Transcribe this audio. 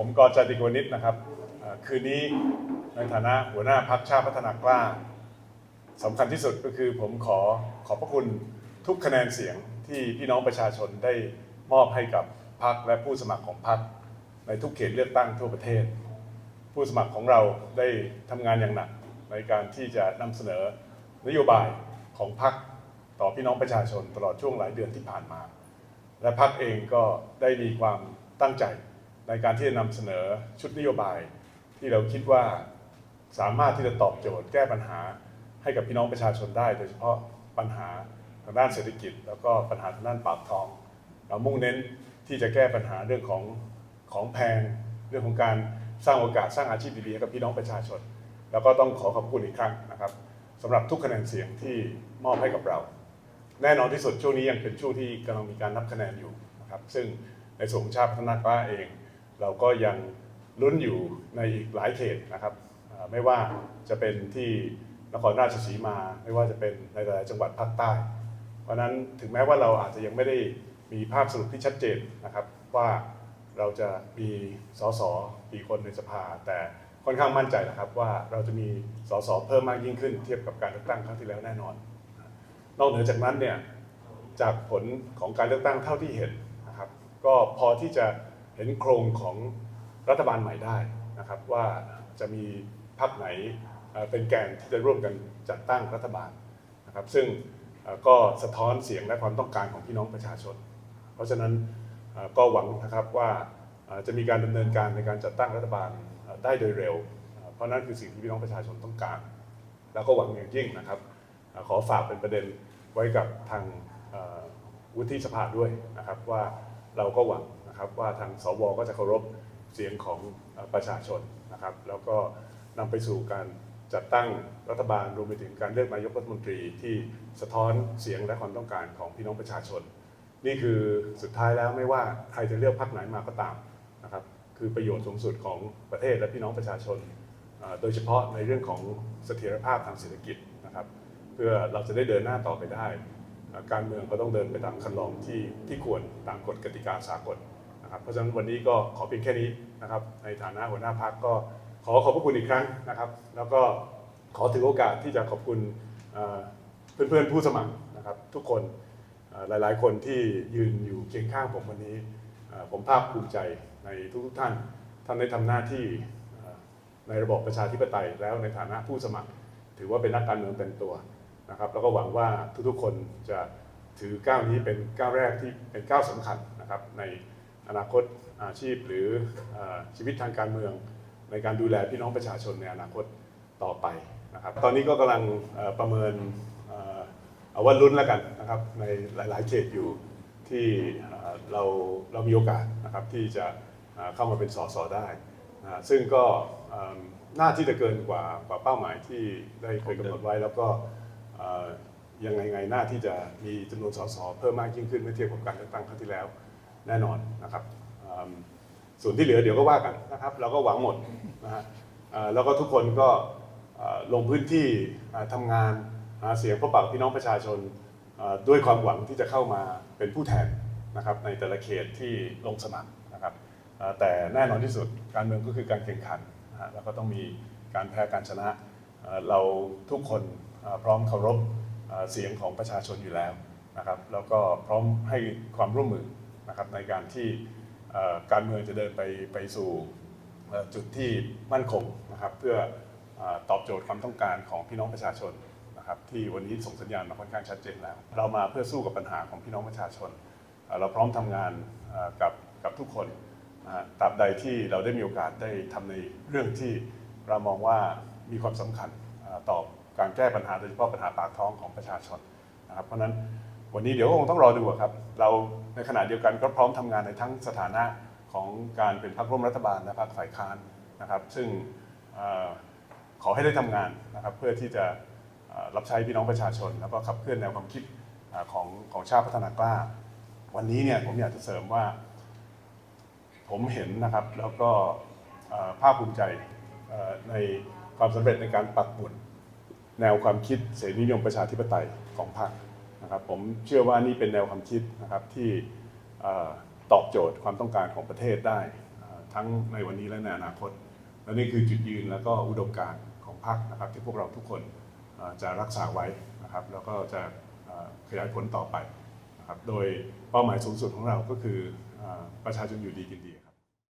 ผมกรจติกวนิชนะครับคืนนี้ในฐานะหัวหน้าพักชาติพัฒนากล้าสำคัญที่สุดก็คือผมขอขอบพระคุณทุกคะแนนเสียงที่พี่น้องประชาชนได้มอบให้กับพักและผู้สมัครของพักในทุกเขตเลือกตั้งทั่วประเทศ ผู้สมัครของเราได้ทำงานอย่างหนักในการที่จะนำเสนอนโยบายของพักต่อพี่น้องประชาชนตลอดช่วงหลายเดือนที่ผ่านมา และพักเองก็ได้มีความตั้งใจ ในการที่จะนำเสนอชุดนโยบาย ที่เราคิดว่าสามารถที่จะตอบโจทย์แก้ปัญหาให้กับพี่น้องประชาชนได้ โดยเฉพาะปัญหาทางด้านเศรษฐกิจ แล้วก็ปัญหาทางด้านปากท้อง เรามุ่งเน้นที่จะแก้ปัญหาเรื่องของของแพงเรื่องของการสร้างโอกาสสร้างอาชีพดีๆให้กับพี่น้องประชาชน แล้วก็ต้องขอขอบคุณอีกครั้งนะครับสำหรับทุกคะแนนเสียงที่มอบให้กับเรา แน่นอนที่สุดช่วงนี้ยังเป็นช่วงที่กำลังมีการนับคะแนนอยู่นะครับซึ่งในส่วนของชาติพัฒนากล้าเอง เราก็ยังลุ้นอยู่ในอีกหลายเขตนะครับไม่ว่าจะเป็นที่นครราชสีมา ไม่ว่าจะเป็นในหลายจังหวัดภาคใต้ เพราะฉะนั้นถึงแม้ว่าเราอาจจะยังไม่ได้มีภาพสรุปที่ชัดเจนนะครับว่าเราจะมีสสกี่คนในสภา แต่ค่อนข้างมั่นใจนะครับว่าเราจะมีสสเพิ่มมากยิ่งขึ้น เทียบกับการเลือกตั้งครั้งที่แล้วแน่นอน นอกเหนือจากนั้นเนี่ยจากผลของการเลือกตั้งเท่าที่เห็นนะครับ ก็พอที่จะ เห็นโครงของรัฐบาลใหม่ได้นะครับว่าจะมีพรรคไหนเป็นแกนที่จะร่วมกันจัดตั้งรัฐบาลนะครับซึ่งก็สะท้อนเสียงและความต้องการของพี่น้องประชาชน เพราะฉะนั้นก็หวังนะครับว่าจะมีการดำเนินการในการจัดตั้งรัฐบาลได้โดยเร็ว เพราะนั่นคือสิ่งที่พี่น้องประชาชนต้องการ แล้วก็หวังอย่างยิ่งนะครับ ขอฝากเป็นประเด็นไว้กับทางวุฒิสภาด้วยนะครับว่าเราก็หวัง นะครับว่าทางสวก็จะเคารพเสียงของประชาชนนะครับแล้วก็นำไปสู่การจัดตั้งรัฐบาลรวมไปถึงการเลือกนายกรัฐมนตรีที่สะท้อนเสียงและความต้องการของพี่น้องประชาชน นี่คือสุดท้ายแล้วไม่ว่าใครจะเลือกพรรคไหนมาก็ตามนะครับคือประโยชน์สูงสุดของประเทศและพี่น้องประชาชน โดยเฉพาะในเรื่องของเสถียรภาพทางเศรษฐกิจนะครับเพื่อเราจะได้เดินหน้าต่อไปได้ การเมืองก็ต้องเดินไปตามคันลองที่ที่ควรตามกฎกติกาสากล นะครับเพราะฉะนั้นวันนี้ก็ขอเพียงแค่นี้นะครับในฐานะหัวหน้าพักก็ขอขอบพระคุณอีกครั้งนะครับ แล้วก็ขอถือโอกาสที่จะขอบคุณเอ่อเพื่อนๆผู้สมัครนะครับทุกคนหลายๆ คนที่ยืนอยู่เคียงข้างผมวันนี้ผมภาคภูมิใจในทุกๆท่านท่านได้ทำหน้าที่ในระบอบประชาธิปไตยแล้วในฐานะผู้สมัคร ถือว่าเป็นนักการเมืองเต็มตัวนะครับ แล้วก็หวังว่าทุกๆคนจะถือก้าวนี้เป็นก้าวแรกที่เป็นก้าวสำคัญนะครับใน อนาคตอาชีพหรืออชีวิตทางการเมือง ในการดูแลพี่น้องประชาชนในอนาคตต่อไปนะครับ ตอนนี้ก็กำลังประเมินเอาว่าลุ้นแล้วกันนะครับในหลาย ๆเขตอยู่ที่เราเรามีโอกาสนะครับที่จะเข้ามาเป็นสสได้นะซึ่งก็น่าที่จะเกินกว่ากว่าเป้าหมายที่ได้เคยกำหนดไว้ แล้วก็ยังไงไงน่าที่จะมีจำนวนสสเพิ่มมากยิ่งขึ้นเมื่อเทียบกับการเลือกตั้งครั้งที่แล้ว แน่นอนนะครับส่วนที่เหลือเดี๋ยวก็ว่ากันนะครับ เราก็หวังหมดนะฮะแล้วก็ทุกคนก็ลงพื้นที่อ่าทำงานหาเสียงพบปะพี่น้องประชาชนด้วยความหวังที่จะเข้ามาเป็นผู้แทนนะครับในแต่ละเขตที่ลงสมัครนะครับแต่แน่นอนที่สุดการเมืองก็คือการแข่งขันนะฮะแล้วก็ต้องมีการแพ้การชนะ เราทุกคนพร้อมเคารพเสียงของประชาชนอยู่แล้วนะครับแล้วก็พร้อมให้ความร่วมมือ นะครับในการที่การเมืองจะเดินไปไปสู่จุดที่มั่นคงนะครับเพื่ออตอบโจทย์ความต้องการของพี่น้องประชาชนนะครับที่วันนี้ส่งสัญญาณมาค่อนข้างชัดเจนแล้ว เรามาเพื่อสู้กับปัญหาของพี่น้องประชาชน เราพร้อมทำงานกับกับทุกคนนะตราบใดที่เราได้มีโอกาสได้ทำในเรื่องที่เรามองว่ามีความสำคัญเอ่อต่อการแก้ปัญหาโดยเฉพาะปัญหาปากท้องของประชาชนนะครับเพราะฉะนั้น วันนี้เดี๋ยวคงต้องรอดูครับ เราในขณะเดียวกันก็พร้อมทำงานในทั้งสถานะของการเป็นพรรคร่วมรัฐบาลและพรรคฝ่ายค้านนะครับ ซึ่งอขอให้ได้ทำงานนะครับเพื่อที่จะรับใช้พี่น้องประชาชน แล้วก็ขับเคลื่อนแนวความคิดอของของชาติพัฒนากล้า วันนี้เนี่ยผมอยากจะเสริมว่า ผมเห็นนะครับแล้วก็ภาคภูมิใจในความสำเร็จในการปักหมุดแนวความคิดเสรีนิยมประชาธิปไตยของพรรค นะครับผมเชื่อว่านี่เป็นแนวความคิดนะครับที่ตอบโจทย์ความต้องการของประเทศได้ ทั้งในวันนี้และในอนาคต และนี่คือจุดยืนแล้วก็อุดมการณ์ของพรรคนะครับ ที่พวกเราทุกคนจะรักษาไว้นะครับแล้วก็จะขยายผลต่อไปนะครับโดยเป้าหมายสูงสุดของเราก็คือประชาชนอยู่ดีกินดี